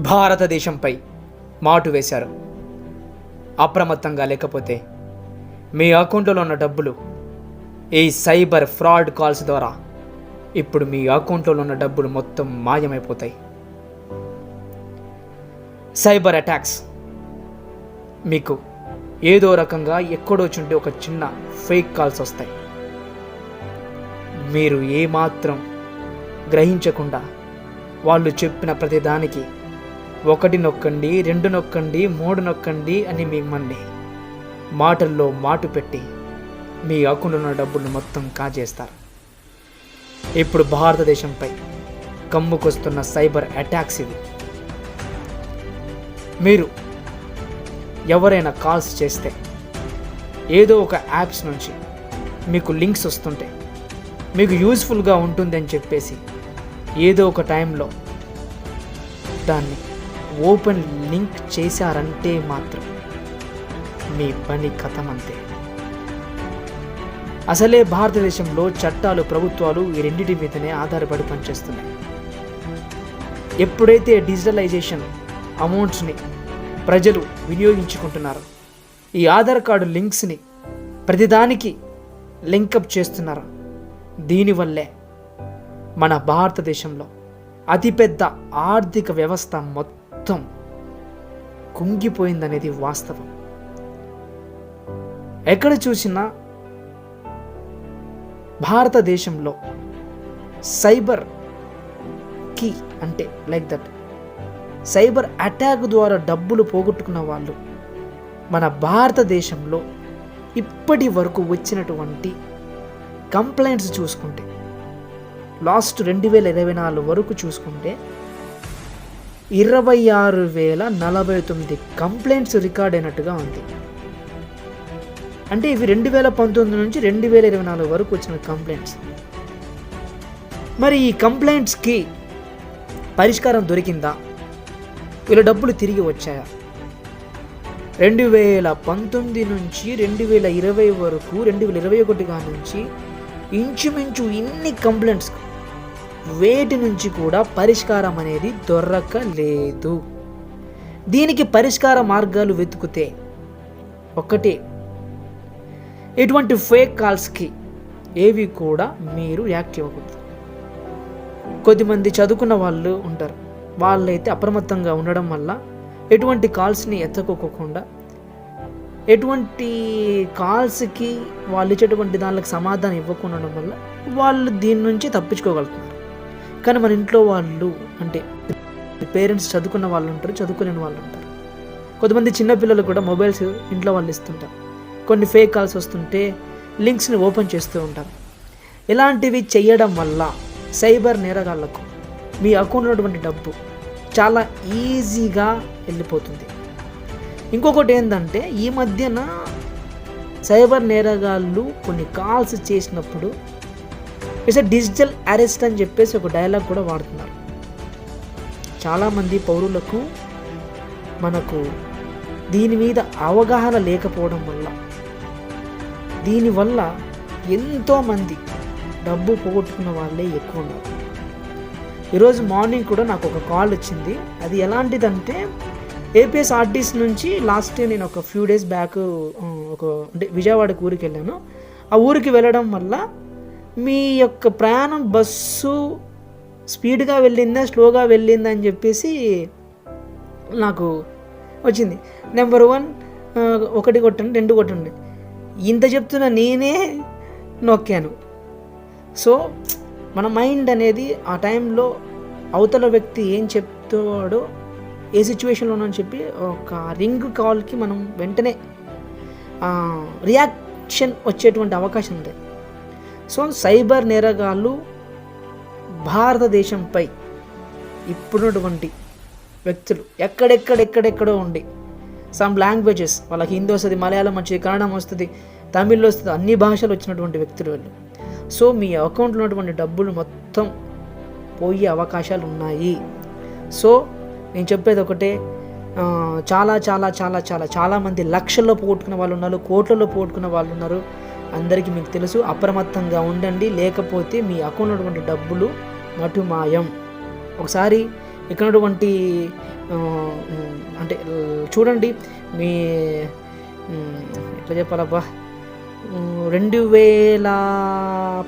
భారతదేశంపై మాటు వేశారు. అప్రమత్తంగా లేకపోతే మీ అకౌంట్లో ఉన్న డబ్బులు ఈ సైబర్ ఫ్రాడ్ కాల్స్ ద్వారా ఇప్పుడు మీ అకౌంట్లో ఉన్న డబ్బులు మొత్తం మాయమైపోతాయి. సైబర్ అటాక్స్ మీకు ఏదో రకంగా ఎక్కడో చుంటే ఒక చిన్న ఫేక్ కాల్స్ వస్తాయి. మీరు ఏమాత్రం గ్రహించకుండా వాళ్ళు చెప్పిన ప్రతిదానికి ఒకటి నొక్కండి రెండు నొక్కండి మూడు నొక్కండి అని మిమ్మల్ని మాటల్లో మాటు పెట్టి మీ అకౌంట్లో ఉన్న డబ్బులు మొత్తం కాజేస్తారు. ఇప్పుడు భారతదేశంపై కమ్ముకొస్తున్న సైబర్ అటాక్స్ ఇవి. మీరు ఎవరైనా కాల్స్ చేస్తే ఏదో ఒక యాప్స్ నుంచి మీకు లింక్స్ వస్తుంటే మీకు యూజ్ఫుల్గా ఉంటుందని చెప్పేసి ఏదో ఒక టైంలో దాన్ని ఓపెన్ లింక్ చేశారంటే మాత్రం మీ పని కథమంతే. అసలే భారతదేశంలో చట్టాలు ప్రభుత్వాలు ఈ రెండింటి మీదనే ఆధారపడి పనిచేస్తున్నాయి. ఎప్పుడైతే డిజిటలైజేషన్ అమౌంట్స్ని ప్రజలు వినియోగించుకుంటున్నారు ఈ ఆధార్ కార్డు లింక్స్ని ప్రతిదానికి లింకప్ చేస్తున్నారు దీనివల్లే మన భారతదేశంలో అతిపెద్ద ఆర్థిక వ్యవస్థ మొత్తం కుంగిపోయిందనేది వాస్తవం. ఎక్కడ చూసినా భారతదేశంలో సైబర్ కీ అంటే లైక్ దట్ సైబర్ అటాక్ ద్వారా డబ్బులు పోగొట్టుకున్న వాళ్ళు మన భారతదేశంలో ఇప్పటి వరకు వచ్చినటువంటి కంప్లైంట్స్ చూసుకుంటే లాస్ట్ రెండు వేల ఇరవై నాలుగు వరకు చూసుకుంటే ఇరవై ఆరు వేల నలభై తొమ్మిది కంప్లైంట్స్ రికార్డ్ అయినట్టుగా ఉంది. అంటే ఇవి రెండు వేల పంతొమ్మిది నుంచి రెండు వేల ఇరవై నాలుగు వరకు వచ్చిన కంప్లైంట్స్. మరి ఈ కంప్లైంట్స్కి పరిష్కారం దొరికిందా? వీళ్ళ డబ్బులు తిరిగి వచ్చాయా? రెండు వేల పంతొమ్మిది నుంచి రెండు వేల ఇరవై వరకు రెండు వేల ఇరవై ఒకటిగా నుంచి ఇంచుమించు ఇన్ని కంప్లైంట్స్ వేటి నుంచి కూడా పరిష్కారం అనేది దొరకలేదు. దీనికి పరిష్కార మార్గాలు వెతుకుతే ఒకటి ఎటువంటి ఫేక్ కాల్స్కి ఏవి కూడా మీరు యాక్ట్ ఇవ్వకూడదు. కొద్దిమంది చదువుకున్న వాళ్ళు ఉంటారు. వాళ్ళైతే అప్రమత్తంగా ఉండడం వల్ల ఎటువంటి కాల్స్ని ఎత్తుకోకుండా ఎటువంటి కాల్స్కి వాళ్ళు ఇచ్చేటువంటి దానికి సమాధానం ఇవ్వకుండా ఉండడం వల్ల వాళ్ళు దీని నుంచి తప్పించుకోగలుగుతున్నారు. కానీ మన ఇంట్లో వాళ్ళు అంటే పేరెంట్స్ చదువుకున్న వాళ్ళు ఉంటారు చదువుకునే వాళ్ళు ఉంటారు. కొంతమంది చిన్నపిల్లలు కూడా మొబైల్స్ ఇంట్లో వాళ్ళు ఇస్తుంటారు. కొన్ని ఫేక్ కాల్స్ వస్తుంటే లింక్స్ని ఓపెన్ చేస్తూ ఉంటారు. ఇలాంటివి చేయడం వల్ల సైబర్ నేరగాళ్ళకు మీ అకౌంట్లో ఉన్నటువంటి డబ్బు చాలా ఈజీగా వెళ్ళిపోతుంది. ఇంకొకటి ఏంటంటే ఈ మధ్యన సైబర్ నేరగాళ్ళు కొన్ని కాల్స్ చేసినప్పుడు ఇట్స్ డిజిటల్ అరెస్ట్ అని చెప్పేసి ఒక డైలాగ్ కూడా వాడుతున్నారు. చాలామంది పౌరులకు మనకు దీని మీద అవగాహన లేకపోవడం వల్ల దీనివల్ల ఎంతోమంది డబ్బు పోగొట్టుకున్న వాళ్ళే ఎక్కువ ఉన్నారు. ఈరోజు మార్నింగ్ కూడా నాకు ఒక కాల్ వచ్చింది. అది ఎలాంటిదంటే ఏపీఎస్ఆర్టీస్ నుంచి లాస్ట్ నేను ఒక ఫ్యూ డేస్ బ్యాక్ ఒక అంటే విజయవాడకు ఊరికి వెళ్ళాను ఆ ఊరికి వెళ్ళడం వల్ల మీ యొక్క ప్రయాణం బస్సు స్పీడ్గా వెళ్ళిందా స్లోగా వెళ్ళిందా అని చెప్పేసి నాకు వచ్చింది. నెంబర్ వన్ ఒకటి కొట్టండి రెండు కొట్టండి. ఇంత చెప్తున్న నేనే నొక్కాను. సో మన మైండ్ అనేది ఆ టైంలో అవతల వ్యక్తి ఏం చెప్తాడో ఏ సిచ్యువేషన్లో అని చెప్పి ఒక రింగ్ కాల్కి మనం వెంటనే రియాక్షన్ వచ్చేటువంటి అవకాశం ఉంది. సో సైబర్ నేరగాళ్ళు భారతదేశంపై ఇప్పుడున్నటువంటి వ్యక్తులు ఎక్కడెక్కడెక్కడెక్కడో ఉండి సమ్ లాంగ్వేజెస్ వాళ్ళకి హిందీ వస్తుంది మలయాళం వచ్చింది కన్నడం వస్తుంది తమిళ్ వస్తుంది అన్ని భాషలు వచ్చినటువంటి వ్యక్తులు వీళ్ళు. సో మీ అకౌంట్లో ఉన్నటువంటి డబ్బులు మొత్తం పోయే అవకాశాలు ఉన్నాయి. సో నేను చెప్పేది ఒకటే చాలా చాలా చాలా చాలా చాలామంది లక్షల్లో పోగొట్టుకున్న వాళ్ళు ఉన్నారు కోట్లలో పోగొట్టుకున్న వాళ్ళు ఉన్నారు. అందరికీ మీకు తెలుసు అప్రమత్తంగా ఉండండి లేకపోతే మీ అకౌంట్లో ఉన్నటువంటి డబ్బులు మటుమాయం. ఒకసారి ఇక్కడ ఉన్నటువంటి అంటే చూడండి మీ ఎట్లా చెప్పాలబ్బా? రెండు వేల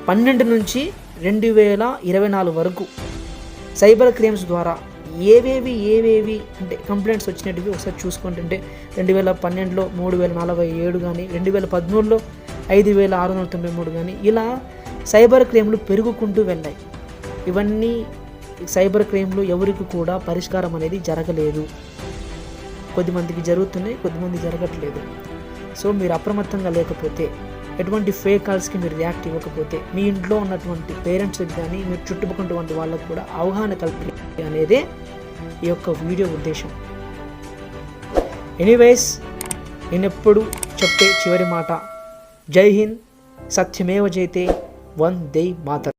పన్నెండు నుంచి రెండు వేల ఇరవై నాలుగు వరకు సైబర్ క్రైమ్స్ ద్వారా ఏవేవి ఏవేవి అంటే కంప్లైంట్స్ వచ్చినట్టువి ఒకసారి చూసుకుంటుంటే రెండు వేల పన్నెండులో మూడు వేల నలభై ఏడు కానీ రెండు వేల పదమూడులో ఐదు వేల ఆరు వందల తొంభై మూడు కానీ ఇలా సైబర్ క్రైమ్లు పెరుగుకుంటూ వెళ్ళాయి. ఇవన్నీ సైబర్ క్రైమ్లు ఎవరికి కూడా పరిష్కారం అనేది జరగలేదు. కొద్దిమందికి జరుగుతున్నాయి కొద్దిమంది జరగట్లేదు. సో మీరు అప్రమత్తంగా లేకపోతే ఎటువంటి ఫేక్ కాల్స్కి మీరు రియాక్ట్ ఇవ్వకపోతే మీ ఇంట్లో ఉన్నటువంటి పేరెంట్స్కి కానీ మీరు చుట్టుపక్కల వాళ్ళకు కూడా అవగాహన కల్పి అనేదే ఈ యొక్క వీడియో ఉద్దేశం. ఎనీవేస్ నేనెప్పుడు చెప్పే చివరి మాట जय हिंद सत्यमेव जयते वंदे मातर